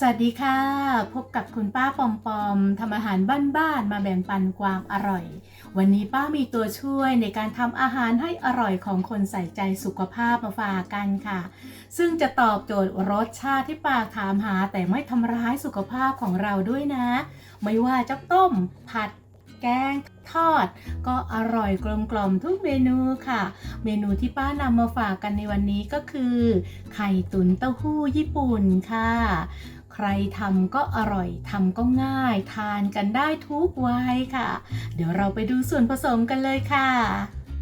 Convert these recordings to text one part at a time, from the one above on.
สวัสดีค่ะ พบกับคุณป้าปอมปอมทำอาหารบ้านๆมาแบ่งปันความอร่อย วันนี้ป้ามีตัวช่วยในการทำอาหารให้อร่อยของคนใส่ใจสุขภาพมาฝากกันค่ะ ซึ่งจะตอบโจทย์รสชาติที่ปากถามหาแต่ไม่ทำร้ายสุขภาพของเราด้วยนะ ไม่ว่าจะต้ม ผัด แกงทอด ก็อร่อยกลมกล่อมทุกเมนูค่ะ เมนูที่ป้านำมาฝากกันในวันนี้ก็คือ ไข่ตุ๋นเต้าหู้ญี่ปุ่นค่ะ ใครทำก็อร่อยทำก็ง่าย ทานกันได้ทุกวัยค่ะ เดี๋ยวเราไปดูส่วนผสมกันเลยค่ะ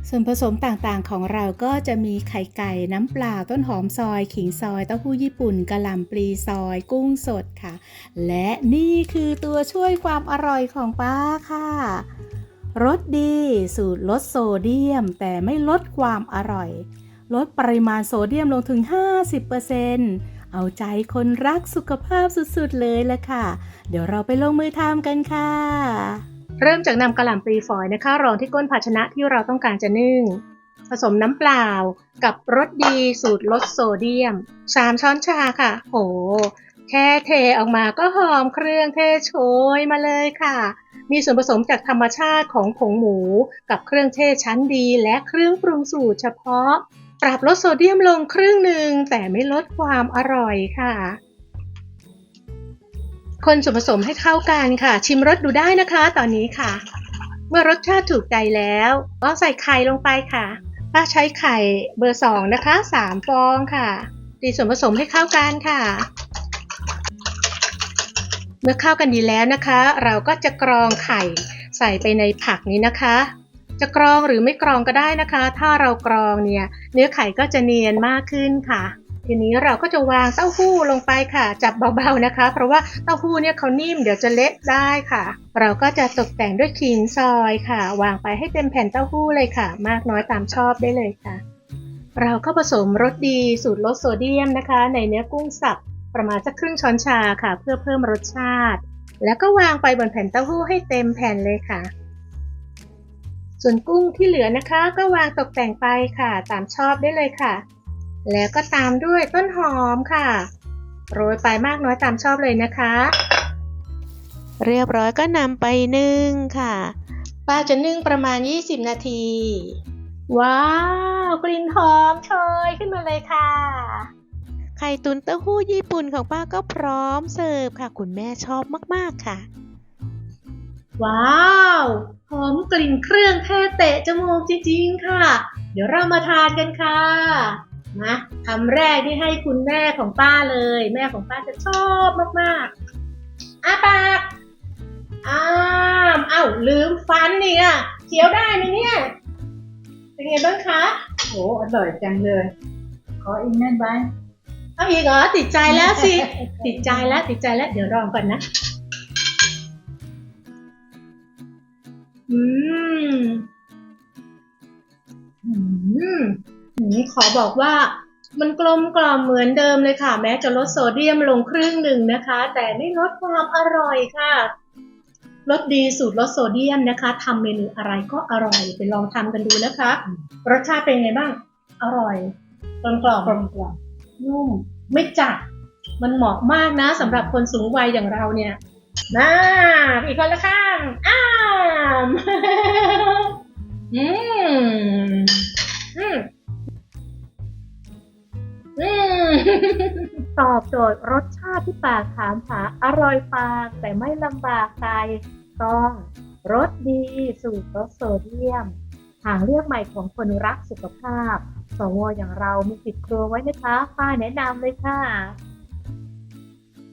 ส่วนผสมต่างๆของเราก็จะมีไข่ไก่น้ำปลาต้นหอมซอย ขิงซอยเต้าหู้ญี่ปุ่นกะหล่ำปลีซอย กุ้งสดค่ะ และนี่คือตัวช่วยความอร่อยของป้าค่ะรสดีสูตรลดโซเดียม แต่ไม่ลดความอร่อย ลดปริมาณโซเดียมลงถึง 50% เอาใจคนรักสุขภาพสุดๆเลยละค่ะ เดี๋ยวเราไปลงมือทำกันค่ะ เริ่มจากนำกระหล่ำปลีฝอยนะคะ รองที่ก้นภาชนะที่เราต้องการจะนึ่ง ผสมน้ำเปล่ากับรสดีสูตรลดโซเดียม 3 ช้อนชาค่ะ โห แค่เทออกมาก็หอมเครื่องเทศโชยมาเลยค่ะมีส่วนผสมจากธรรมชาติของผงหมู กับเครื่องเทศชั้นดีและเครื่องปรุงสูตรเฉพาะ ปรับลดโซเดียมลงครึ่งหนึ่งแต่ไม่ลดความอร่อยค่ะ คนส่วนผสมให้เข้ากันค่ะ ชิมรสดูได้นะคะตอนนี้ค่ะ เมื่อรสชาติถูกใจแล้วก็ใส่ไข่ลงไปค่ะป้าใช้ไข่เบอร์สองนะคะสามฟองค่ะตีส่วนผสมให้เข้ากันค่ะ เมื่อเข้ากันดีแล้วนะคะ เราก็จะกรองไข่ใส่ไปในผักนี้นะคะ จะกรองหรือไม่กรองก็ได้นะคะ ถ้าเรากรองเนี่ยเนื้อไข่ก็จะเนียนมากขึ้นค่ะ ทีนี้เราก็จะวางเต้าหู้ลงไปค่ะ จับเบาๆนะคะ เพราะว่าเต้าหู้เนี่ยเขานิ่มเดี๋ยวจะเละได้ค่ะ เราก็จะตกแต่งด้วยขิงซอยค่ะ วางไปให้เต็มแผ่นเต้าหู้เลยค่ะ มากน้อยตามชอบได้เลยค่ะ เราก็ผสมรสดีสูตรลดโซเดียมนะคะ ในเนื้อกุ้งสับประมาณสักครึ่งช้อนชาค่ะ เพื่อเพิ่มรสชาติ แล้วก็วางไปบนแผ่นเต้าหู้ให้เต็มแผ่นเลยค่ะ ส่วนกุ้งที่เหลือนะคะก็วางตกแต่งไปค่ะ ตามชอบได้เลยค่ะ แล้วก็ตามด้วยต้นหอมค่ะ โรยไปมากน้อยตามชอบเลยนะคะ เรียบร้อยก็นำไปนึ่งค่ะป้าจะนึ่งประมาณ 20 นาที ว้าว กลิ่นหอมโชยขึ้นมาเลยค่ะ ไข่ตุ๋นเต้าหู้ญี่ปุ่นของป้าก็พร้อมเสิร์ฟค่ะ คุณแม่ชอบมาก ๆ ค่ะ ว้าวหอมกลิ่นเครื่องเทศเตะจมูกจริงๆค่ะ เดี๋ยวเรามาทานกันค่ะนะคำแรกที่ให้คุณแม่ของป้าเลย แม่ของป้าจะชอบมากๆอ้าปากอ้ามเอ้าลืมฟันนี่อะเคี้ยวได้ไหมเนี่ย เป็นไงบ้างคะโอ้อร่อยจังเลย ขออีกแม่นไว้เอาอีกเหรอติดใจแล้วสิ ติดใจแล้วติดใจแล้วเดี๋ยวลองก่อนนะ อืมอืม อืมขอบอกว่ามันกลมกล่อมเหมือนเดิมเลยค่ะ แม้จะลดโซเดียมลงครึ่งหนึ่งนะคะ แต่ไม่ลดความอร่อยค่ะรสดีสูตรลดโซเดียมนะคะทำเมนูอะไรก็อร่อยไปลองทำกันดูนะคะ รสชาติเป็นไงบ้าง อร่อยกลมกล่อมกลมกล่อมนุ่มไม่จัดมันเหมาะมากนะสำหรับคนสูงวัยอย่างเราเนี่ย มาอีกคนละข้างอ้ามอืมอืมอืมตอบโจทย์รสชาติที่ปากถามหาอร่อยปากแต่ไม่ลำบากใจต้องรสดีสูตรลดโซเดียมทางเลือกใหม่ของคนรักสุขภาพ สวอย่างเรามีติดครัวไว้นะคะป้าแนะนำเลยค่ะ